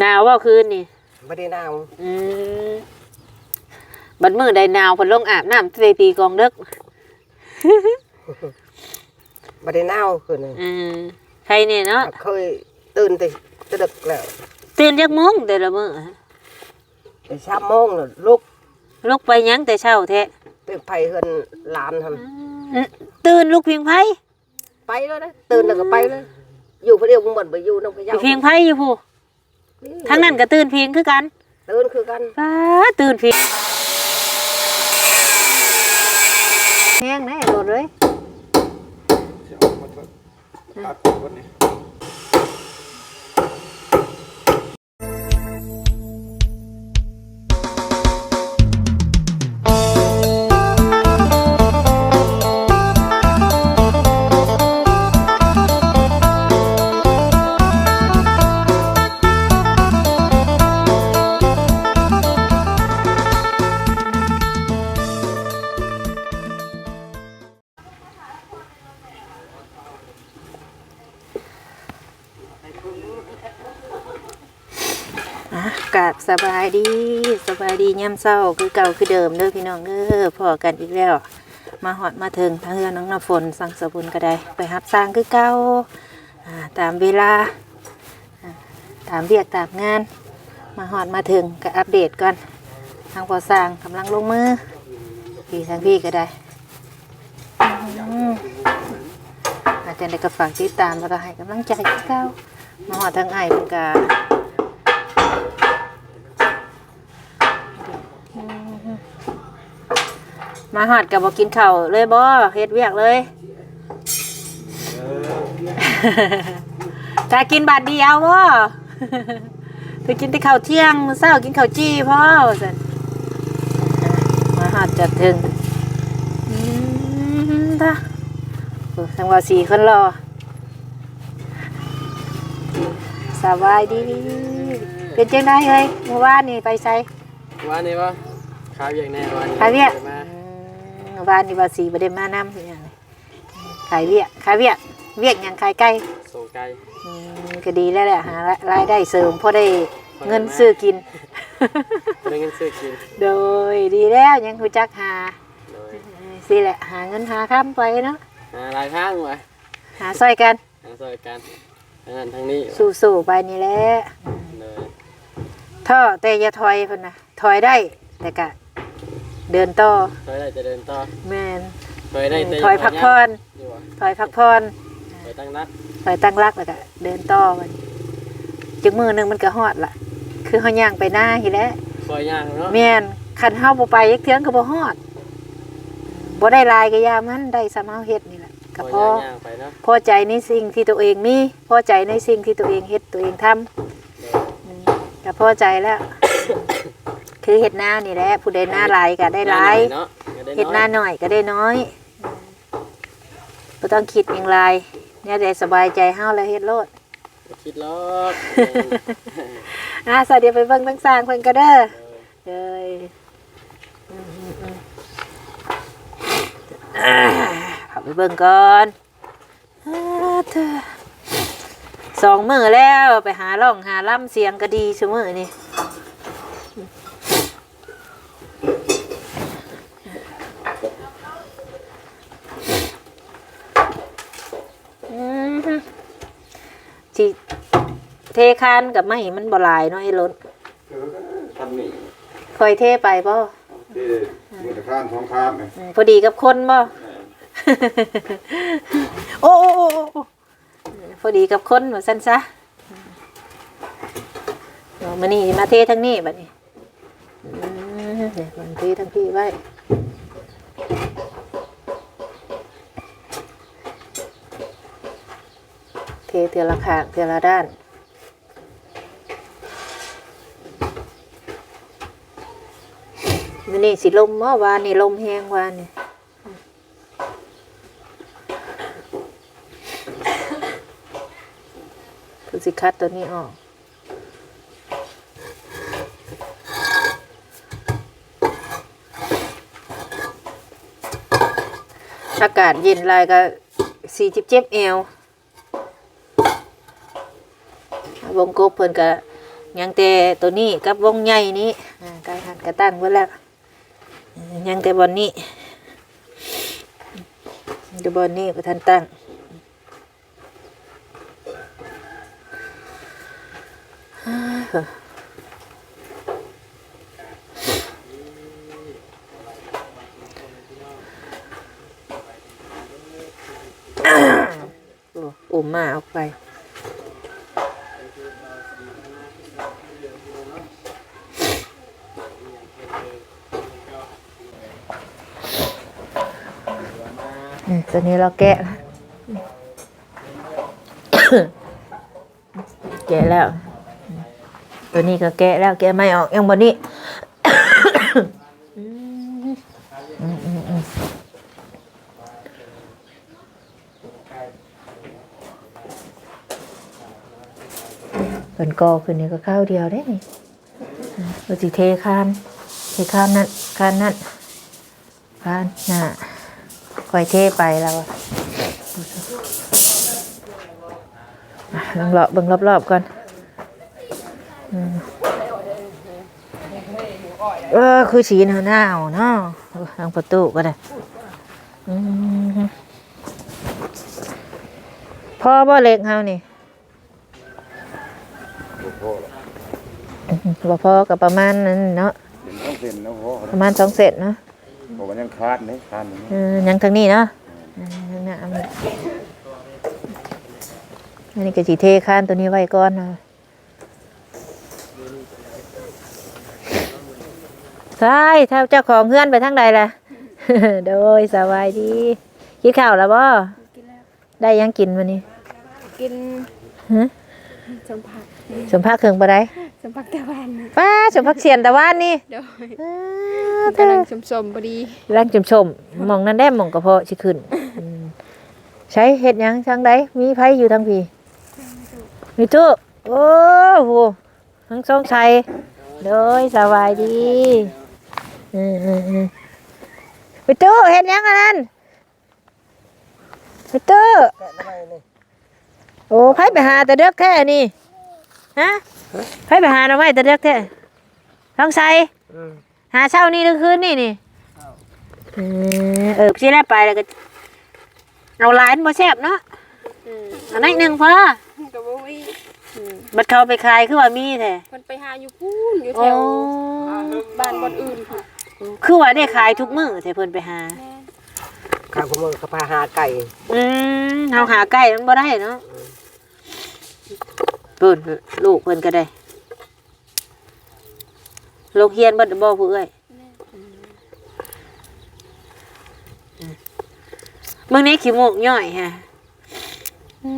หนาวว่าคืนนี่บ่ได้หนาวอืมบัดมื้อใดหนาวเพิ่นลงอาบน้ำใส่ตีกองเด็กบ่ได้หนาวคืนนี้อืมใครเนี่ยเนาะเคยตื่นแต่แตะดึกแล้วตื่นจักโมงแต่ละมื้อแต่สามโมงน่ะลุกลุกไปหยังแต่เช้าแท้ไปไผเฮือนหลานหั่นอืมตื่นลูกเพียงไผไปแล้วนะตื่นแล้วก็ไปเลยอยู่ผู้เดียวบ่หมดบ่อยู่นำพะอเยายู่เพียงไผอยู่ผู้ ทั้งนั้นก็ตื่นเพียงคือกัน ตื่นคือกันป้าตื่นเพียงแห้งแน่โดดเลย ดีย่ำเศร้าคือเก่าคือเดิมเด้อพี่น้องเด้อพอกันอีกแล้ว มาหอดมาถึงทางเรือน้องน้ำฝนสั่งสบุญก็ได้ ไปหับสร้างคือเก่าตามเวลาตามเรียกตามงาน มาหอดมาถึงก็อัปเดตก่อนทางพอสร้างกำลังลงมือพี่ทางพี่ก็ได้อาจารย์ได้ก็ฝากติดตามแล้วก็ให้กำลังใจคือเก่ามาหอดทางไอ้เป็นกา มาหอดกับบอกินข้าวเลยบ่เฮ็ดเวียกเลยกากินบาทเดียวบ่ไปกินแต่ข้าวเที่ยงมื้อเช้ากินข้าวจี้พ่อว่าซั่นมาหอดจัดถึงอืมท่าโอ้ทั้งว่าสี่คนรอสบายดี เป็นจังไดเอ้ยเมื่อวานนี่ไปไสวันนี้ปะขายอย่างแน่วันนี้ขายเวีย กมาอืมบ้านนี่บาสีบ่ได้มานำอย่างไรขายเวียกขายเวียกเวียกหยังขายไก่ส่งไก่อืมก็ดีแล้วแหละหารายได้เสริมพอได้เงินซื้อกินได้เงินซื้อกินโดยดีแล้วยังรู้จักหาโดยเออสิแหละหาเงินหาค้ำไปเนาะหาหลายทางวะหาซอยกันหาซอยกันทางนั้นทางนี้สู้ๆไปนี่แหละ โดยท่อแต่อย่าถอยพุ่นนะถอยได้แต่ก็ เดินต่อถอยได้จะเดินต่อแม่นถอยได้แต่ถอยพักผ่อนอยู่วะถอยพักผ่อนถอยตั้งนัดถอยตั้งรักแล้วก็เดินต่อมันจึงมือหนึงมันก็ฮอดละคือเฮาย่างไปหน้าทีแหล้วซอยย่างเนาะแม่นคันเฮาบ่ไปยักเทื่องก็บ่ฮอดบ่ได้หลายก็ยามันได้สำเฮาเฮ็ดนี่แหละก็ซอยพอย่างย่างไปเนาะพอใจในสิ่งที่ตัวเองมีพอใจในสิ่งที่ตัวเองเฮ็ดตัวเองทำโดยก็พอใจแล้ว คือเฮ็ดหน้านี่แหละผู้ใดหน้าหลายก็ได้หลายเนาะก็ได้เฮ็ดหน้าน้อยน้อยก็ได้น้อยบ่ต้องคิดหยังหลายเนี่ยได้สบายใจเฮาแล้วเฮ็ดโลดบ่คิดหรอกอะสวัสดีไปเบิ่งทั้งสร้างเพิ่นก็เด้อเอ้ยอืมๆๆอ่าเอาไปเบิ่งก่อนอ่าเธอสองมือแล้วไปหาร่องหาล่ำเสียงก็ดีซุมือนี่ สิเทคานกับไม่มันบ่หลายเนาะไอ้รถทำนี่คอยเทไปบ่ที่มือตะข้ามท้องข้ามไงอืมพอดีกับคนบ่ โอ้โอ้โอ้โอ้โอ้พอดีกับคนว่าซั่นซะเอามานี่มาเททั้งนี้บัดนี้อืมเนี่ยมันเททั้งพี่ไว้ เทเทือละขางเทือละด้าน นี่สิลมเมื่อวานนี่ลมแห้งวานนี่คือสิคัดตัวนี้ออกอากาศเย็นลายก็สี่จิบเจ็บเอว วงกบเพิ่นก็ยังแต่ตัวนี้กับวงใหญ่นี้อ่าไก่หันกระตั้งไว้แล้วยังแต่บอนนี้เดี๋ยวบอนนี้ก็ทันตั้งอ่าโอ้อุ่มมาออกไป ตัวนี้เราแกะแล้วแกะแล้ว ตัวนี้ก็แกะแล้วแกะไม่ออกยังบนนี้เป็นกอขึ้นนี่ก็ข้าวเดียวได้นี่อืมเราสิเทคานเทคานนั่นคานนั่นคานน่ะ คอยเทไปแล้วอะอะลองเลาะเบิ่งรอบๆก่อนอืมเออคือสีหนาวหนาวเนาะทางประตูก็ได้อืมพ่อบ่เล็กเฮานี่พ่อละอืมบ่พอกับประมาณนั้นเนาะเป็นต้องเป็นนะพ่อประมาณสองเซนเนาะ เพราะมันยังคาดนี่คาดนี่เออยังทางนี้เนาะเออนั่นน่ะอันนี้อันนี้ก็สีเทข้านตัวนี้ไว้ก่อนนะใช่ถ้าเจ้าของเฮือนไปทางใดล่ะ โดยสบายดีกินข้าวแล้วบ่กินแล้วได้ยังกินวันนี้กินฮะสมผัก สมภาคเครื่องบ่ได้สมผักตะวันป้าสมภาคเสียนตะวันนี่โดยอ้าวเธกำลัองสมๆพอดีร่างจมชมๆมองนั่นได้มองกระเพาะสิขึ้นอืมใช้เห็ดหยังทางใดมีไผอยู่ทางพี่มีตู้โอ้โหทั้งสองชัยโดยสบายดีอืมอืมอืมไปตู้เห็นยังอันนั้นไปตู้ โอ้ไผไปหาแต่เด็กแค่นี่ ฮะไผไปหาเราไม่แต่เด็กแค่ท้องชัยหาเช้านี่หรือคืนนี่นี่เออเออพี่ได้ไปแล้วก็เอาหลานมาแซ่บเนาะอันนั้นหนึ่งพอกับบ่มีบัดเขาไปขายคือว่ามีแท้เพิ่นไปหาอยู่พูนอยู่แถโอ้วบ้านบ่อนอื่นพุ่นคือว่าได้ขายทุกมื้อแต่เพิ่นไปหาแม่ข้าวขมือกับพาหาไก่ อืมเฮาหาใกล้มันบ่ได้เนาะ เพิ่นลูกเพิ่นก็ได้โรงเรียนเบิดบ่ผู้เอ้ยมึงนี่ขี้มูกย่อยฮะอื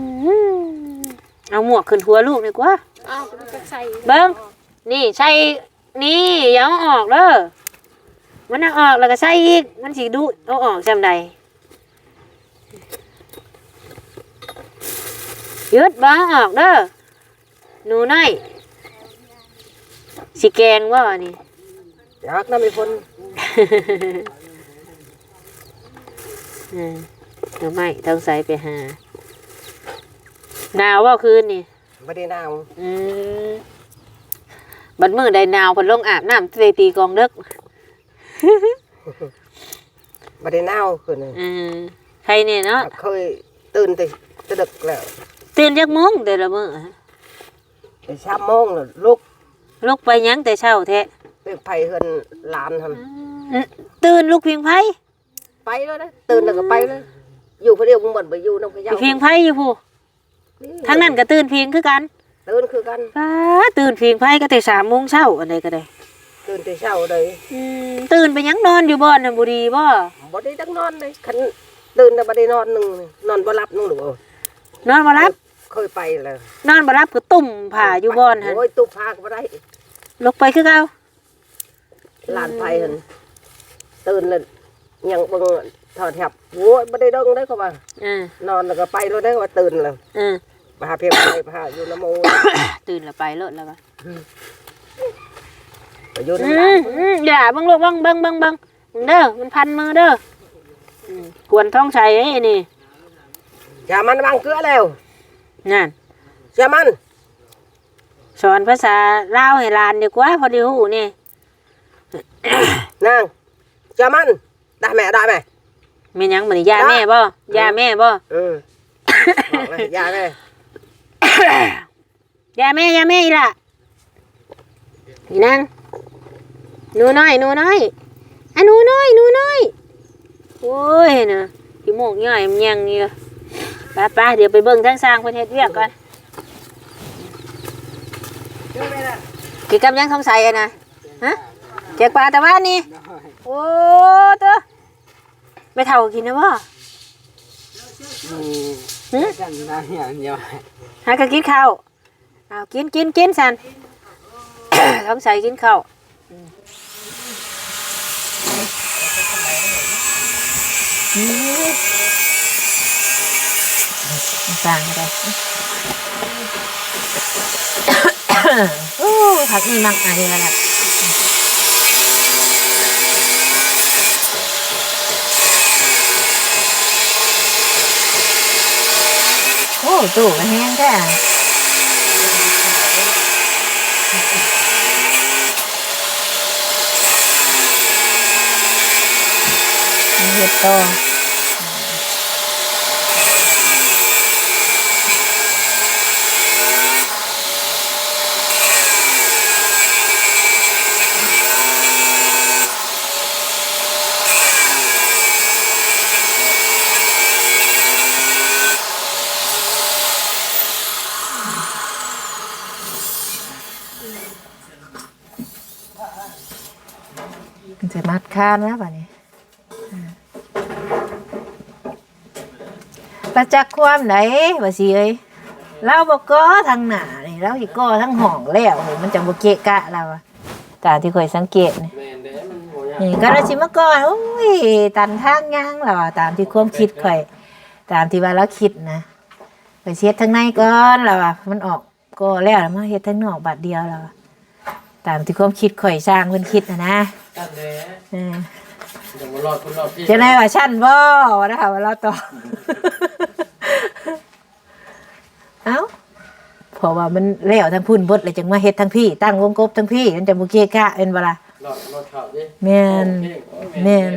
มเอาหมวกขึ้นหัวลูกดีกว่าอ้าวมันก็ใส่เบิ่งนี่ใช่นี่อย่าเอาออกเด้อมันเอาออกแล้วก็ใส่อีก มันสิดูเอาออกจำใดหยุดบ้าออกเด้อ หนูน้อยสิแกงว่านี่ อยากน้ำมีคนอืมหนูไม่ต้องใส่ไปหาหนาวว่าคืนนี่ไม่ได้หนาวอืมบัดมือใดหนาวเพนลงอาบน้ำเตตีกองเด็กไม่ได้หนาวคืนนึงอืมใครเนี่ยเนาะเคยตื่นแต่แตะดึกแล้วตื่นจากโมงแต่ละมื้อ ไปช้าโมงแล้วลุกลุกไปหยังแต่เช้าแท้ไปไผเฮือนหลานทอื้อตื่นลูกเพียงไผำไปเลยนะตื่นแล้วก็ไปเลย อยู่เพอเดียวมึงบ่นไปอยู่น้ำขยาเพียงไผอยู่ผู้ทั้งนั้นก็ตื่นเพียงคือกันตื่นคือกันป้าตื่นเพียงไผก็แต่สามโมงเช้าอันใดก็ได้ตื่นแต่เช้าเลยอืมตื่นไปหยังนอนอยู่บ่อนน่ะบ่ดีบ่บ่ได้ดังนอนเลยคันตื่นแต่บ่ได้นอนหนึงนี่นอนบ่หลับนึงหรือเปล่านอนบ่รับ เคยไปเลยนอนบ่รับก็ตุ่มผ้าอยู่บ่อนหั่นโอ้ยตุกพาก็บ่ได้ลุกไปคือเก่าหลานไปหั่นตื่นแล้วยังเบิ่งทอดแทบโอ้ยบ่ได้ดงได้ก็ว่าอือนอนแล้วก็ไปแล้วได้ว่าตื่นแล้วอือมาหาเพียงไปมาหาอยู่น้ำโมตื่นแล้วไปเลิศแล้วก็ไปอยู่อืน้ำลามอืมอย่าเบิ่งลูกเบิ่งเบิ่งเบิ่งเบิ่งเด้อมันพันมือเด้ออืมควรท้องใช้ไอ้นี่อย่ามันวางเกลือแล้ว นั่นเสียมันสอนภาษาลาวให้หลานดีกว่าพอดีฮู้นี่ นางจะมันได้ไหมได้ไหมแม่นหยังมื้อนี้ย่าแม่บ่ย่าแม่บ่เออบอกเลยยาเลยย่าแม่ย่าแม่อีหล่ะนี่นางหนูน้อยหนูน้อยอะหนูน้อยหนูน้อยโอ้ยน่ะขี้โมกย่อยมันยังอยู่ไปๆเดี๋ยวไปเบิ่งทางสร้างเพิ่นเฮ็ดเวียกก่อนกินกับหยังสงสัยอะนะฮะแจกปลาแต่ว่านี่ โอ้ตัวไม่เท่ากินนะบ่หึกันได้อย่างเดียวหาก็กินข้าวเอากินกินกินสันท้องใส่กินข้าวอืม อืมสั่งไปโอ้ผักนี่มักไอแล้วล่ะโอ้ตู้แห้งแท้เห็ดต่อ คานแล้วป่ะนี่ประจักษ์ความไหนว่าสิเอ้ยเราบอกก็ทางหน้านี่เราอีกก็ทั้งห้องแล้วนี่มันจะบ่เกะกะเราอะตามที่เคยสังเกตนี่แม่นเด้มันโหยากนี่ก็เราชิมาก่อนโอ้ยตันทางย่างเราอะตามที่ความคิดข่อยตามที่ว่าเราคิดนะไปเช็ดทางในก่อนเราอะมันออกก็แล้วแล้วมาเฮ็ดทางนอกบาดเดียวเราอะ ตามที่ความคิดข่อยสร้างเพิ่นคิดนะนะตั้งเด้เอออย่ามารอดคุณรอดพี่จะได้ว่าชั้นบ่นะคะว่าเราต่อ เอ้าเพราะว่ามันแล้วทั้งพุ่นเบดเลยจังมาเฮ็ดทั้งพี่ ตั้งวงกบทั้งพี่มันจะบ่เกะกะเป็นบ่ล่ะ รอดรอดเข่าดิแม่นโอเคโอ้ยแม่น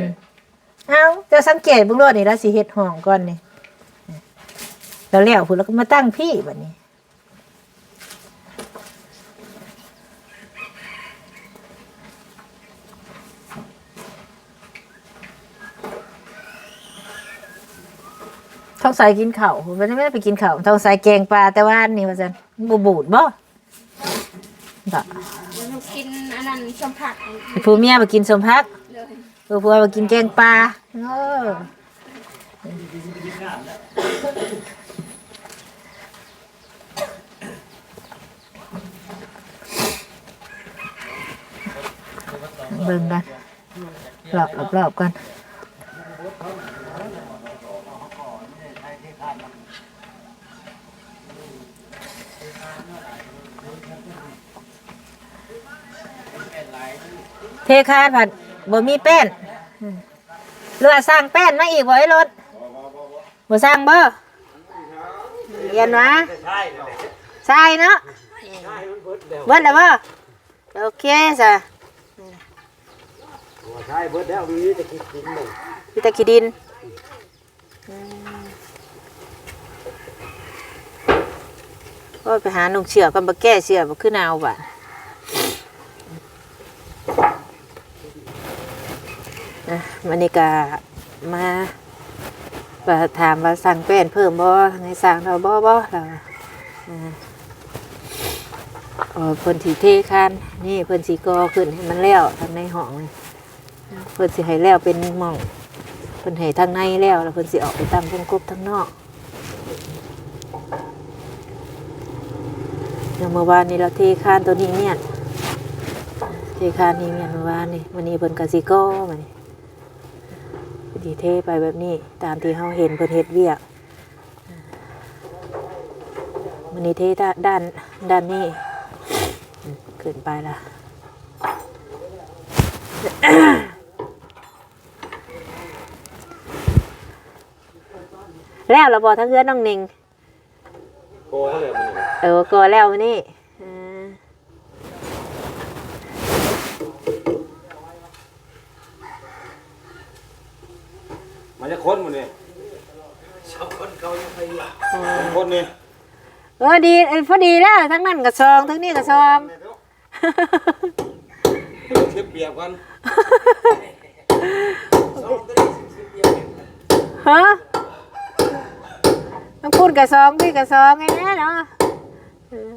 เอ้าจะสังเกตเบิ่งโลดนี่แล้วสิเฮ็ดห้องก่อนนี่แล้วแล้วพุ่นแล้วก็มาตั้งพี่บัดนี้ ท้องใสกินข้าวผมไม่ได้ไม่ได้ไปกินข้าวท้องใสแกงปลาแต่ว่าอันนี่ว่าจันบูบูดบ่บ่กินอันนั้นสัมผัสผู้เมียไปกินสมพักเลยผู้ผัวไปกินแกงปลาเออเบิ่งกันรอบรอบรอบกัน คานผัดบ่มีแป้นเรือว่าสร้างแป้นมาอีกบ่ไอ้รถบ่สร้างบ่เรียนวะใช่เนาะเบิดแล้วบ่โอเคจ้ะใช่เบิดแล้วมีแต่คิดกินหนึ่งพิตาคิดินอืมก็ไปหาหนุ่งเชือกกันมาแก้เชือกมาขึ้นเอาบ่ะ นะวันนี้ก็มาถามว่าสั่งแป้นเพิ่มบ่ทางไงสั่งเราบ่บ่เราอ่าเออเพิ่นสีเทคานนี่เพิ่นสีกอขึ้นให้มันแล้วทางในห้องนี่เพิ่นสิให้แล้วเป็นหม่องเพิ่นให้ทางในแล้วแล้วเพิ่นสิออกไปตั้งวงกบทางนอกอย่างเมื่อวานนี้เราเทคานตัวนี้เนี่ยเทคานนี้เนี่ยเมื่อวานนี่วันนี้เพิ่นกสิก้มานี่ พอดีเทไปแบบนี้ ตามที่เฮาเห็นเพิ่นเฮ็ดเวียกวันนี้เทด้านด้านด้านนี้อืมขึ้นไปละแล้วเราบอกทั้งเพื่อนน้องหนิงโกเขาเลยมันเออก็แล้วนี่เออ จะคนหมดนี่ชาวคนเขายังไปอยู่เป็นคนนี่เออดีเอ้ยพอดีแล้วทั้งนั้นก็ซองทั้งนี้ก็ซองเทียบเปรียบกันสองตัวนี้สิบเดียวเองฮะต้องพูดกับซองพี่กับซองไงนะเนาะเออ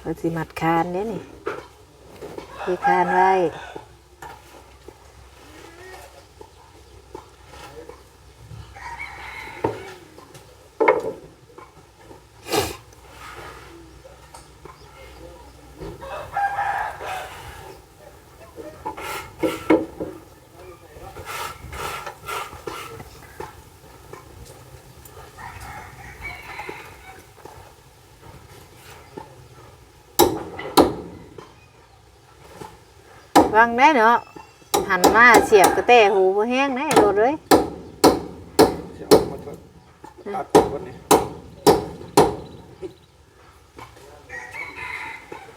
เอาสิมัดคานเนี่ยนี่คือคานไว้ วางได้เนาะหันมาเสียบกระแตหูบ่แห้งได้โดดเลยเสียเอามาเถอะตัดคนนี่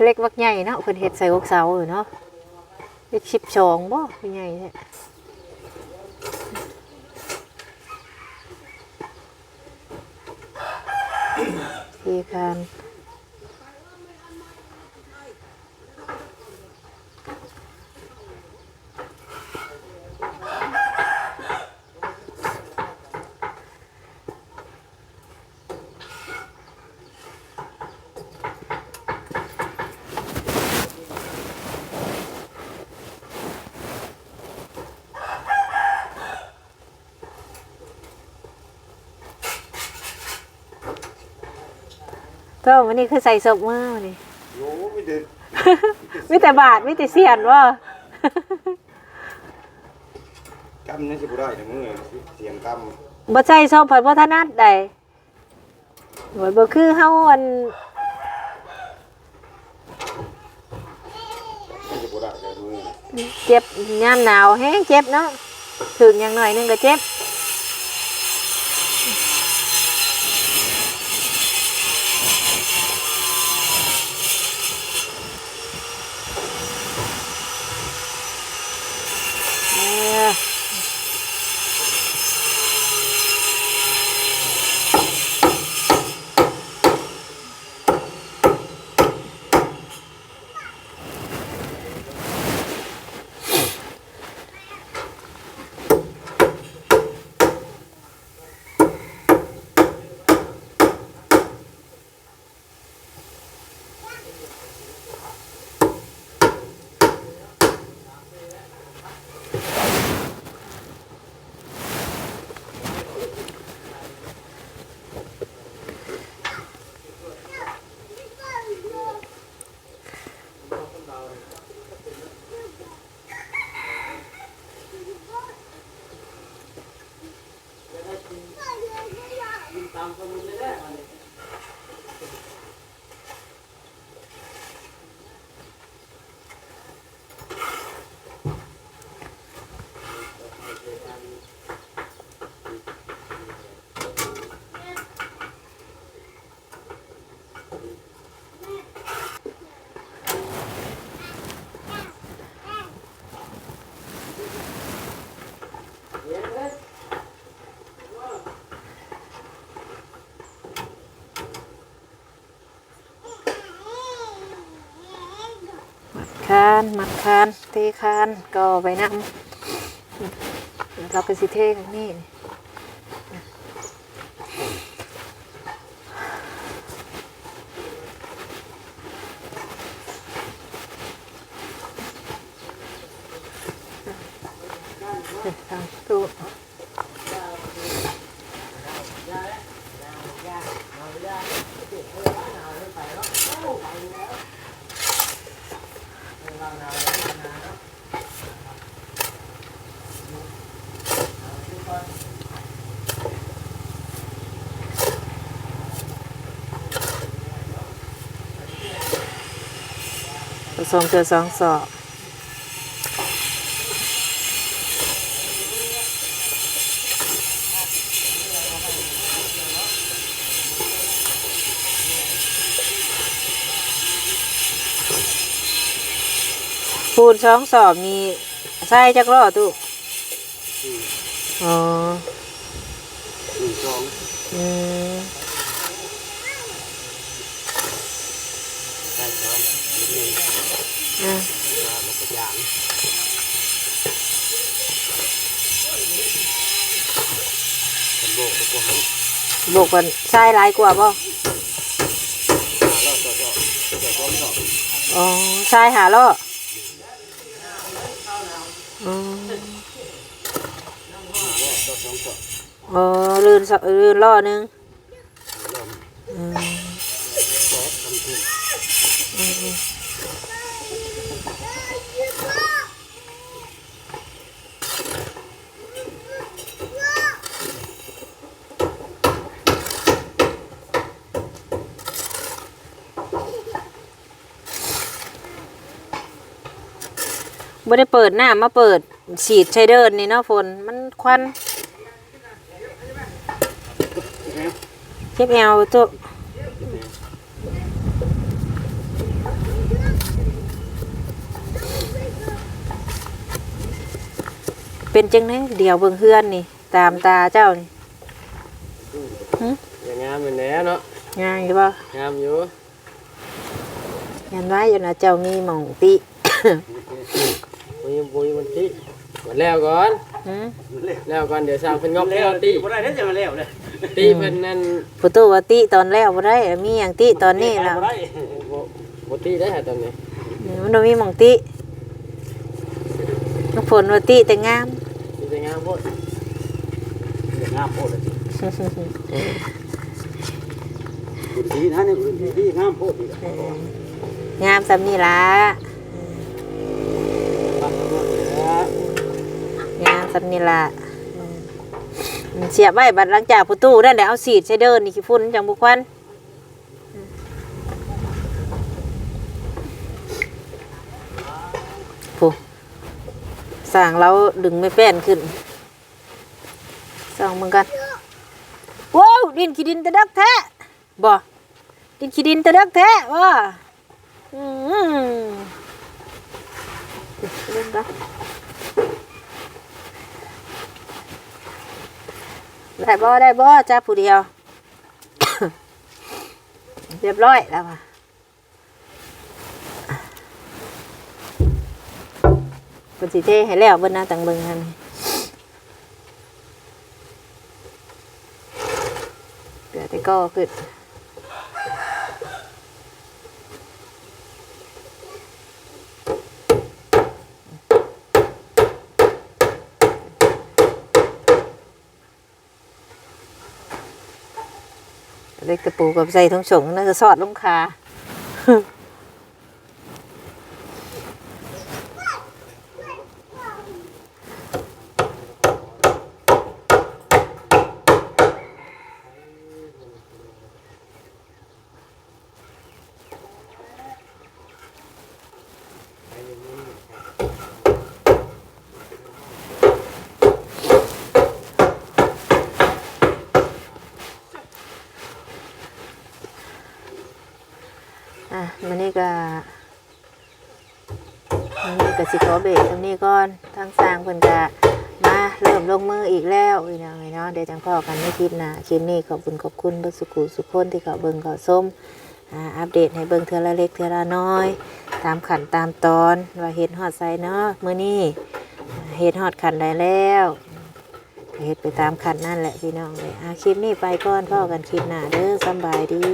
เล็กวักใหญ่เนาะเพิ่นเฮ็ดใส่อกเสาอยู่เนาะเล็กชิบชองบ่คือใหญ่แท้ที่การ ก็วันนี้คือใส่ศพมือวันนี้โอ้ไม่เด็ดมีแต่บาทมีแต่เสียนว่ากำนี่สิบ่ได้ในมือเสียงกำบ่ใส่ศพผัดบ่ถนัดใดโอยบ่คือเฮาอันมันจะบ่ได้ในมือเจ็บยามหนาวแฮงเจ็บเนาะถึงอย่างหน่อยหนึงก็เจ็บานมัดคานเทคานก็ไปนำเราก็สิเทงนี่ทางตู้ผ สมเกลือสองสอบปูนสองสอบมีใส่จักล้อตู้อ๋อหนึ่งสองอืม ใช่ครับนิดนึง อะแล้วก็ยางกันโบกตะกัวหันบวกกันใส่หลายกว่าบ่หาแล้วต่อต่อต่อต่อต่ออ๋อใส่หาล้ออ๋อต่อสองต่ออ๋อลื่นสลื่นล้อหนึงอืมต่อ บ่ได้เปิดหน้ามาเปิดฉีดใช้เดินนี่เนาะฝนมันควันเจ็บแอวตัวเป็นจังได๋เดี๋ยวเบิ่งเฮือนนี่ ตามตาเจ้านี่อย่างงามเหมือนแหน่เนาะงานอยู่บ่งามอยู่งานไว้อยู่นะเจ้ามีหม่องติ ปุยปุยมันที่หมดแล้วก่อน หือแล้วก่อนเดี๋ยวสร้างเพิ่นงอกแล้วตีบ่ได้ได้จะมาแล้วเลยตีเพิ่นนั่นผู้ตู้ว่าติตอนแล้วบ่ได้มีหยังติตอนนี้แล้วบ่บ่บ่ตีได้ฮะตอนนี้มันบ่มีหม่องติน้ำฝนว่าติแต่งามตีแต่งามโพดงามโพดเลยพื้นที่นะเนี่ยพื้นที่งามโพดอีกงามสำนี่ละ ปักทั้งหมดแล้ว งาม สำนี่ละเสียบไว้บัดหลังจากประตูนั่นแหละเอาสีดใช้เดินนี่ขี้ฝุ่นจังบุควันผู้สั่งเราดึงไม่แป้นขึ้นส่องมึงกันว้าวดินขี้ดินตะดักแท้บ่ดินขี้ดินตะดักแท้ว่าอืมเล่นปะ ได้บ่ได้บ่จ้าผู้เดียว เรียบร้อยแล้วค่ะเป็นสีเทให้แล้วเบิ่นหน้าต่างเบิ่งกันเดี๋ยวแต่ก็ขึ้น เล็กตะปูกับใส่ทงสงน่าจะสอดลงคา มันนี่ก็มันนี่ก็สิขอเบรกตรงนี้ก่อนทางสร้างเพิ่นก็มาเริ่มลงมืออีกแล้วอีกหน่อยเนาะเดี๋ยวจังพ่อกันในคลิปหน้าคลิปนี้ขอบคุณขอบคุณเบิ่สุขุสุขคนที่เขาเบิ่งเขาส้มอัปเดตให้เบิ่งเทือละเล็กเทือละน้อย ตามขันตามตอนว่าเฮ็ดฮอดไซเนาะมื้อนี้อ่เฮ็ดฮอดขันได้แล้วเฮ็ดไปตามขันนั่นแหละพี่น้องเลยอะคลิปนี้ไปก่อนพ่อกันคลิปหน้าเด้อสบายดี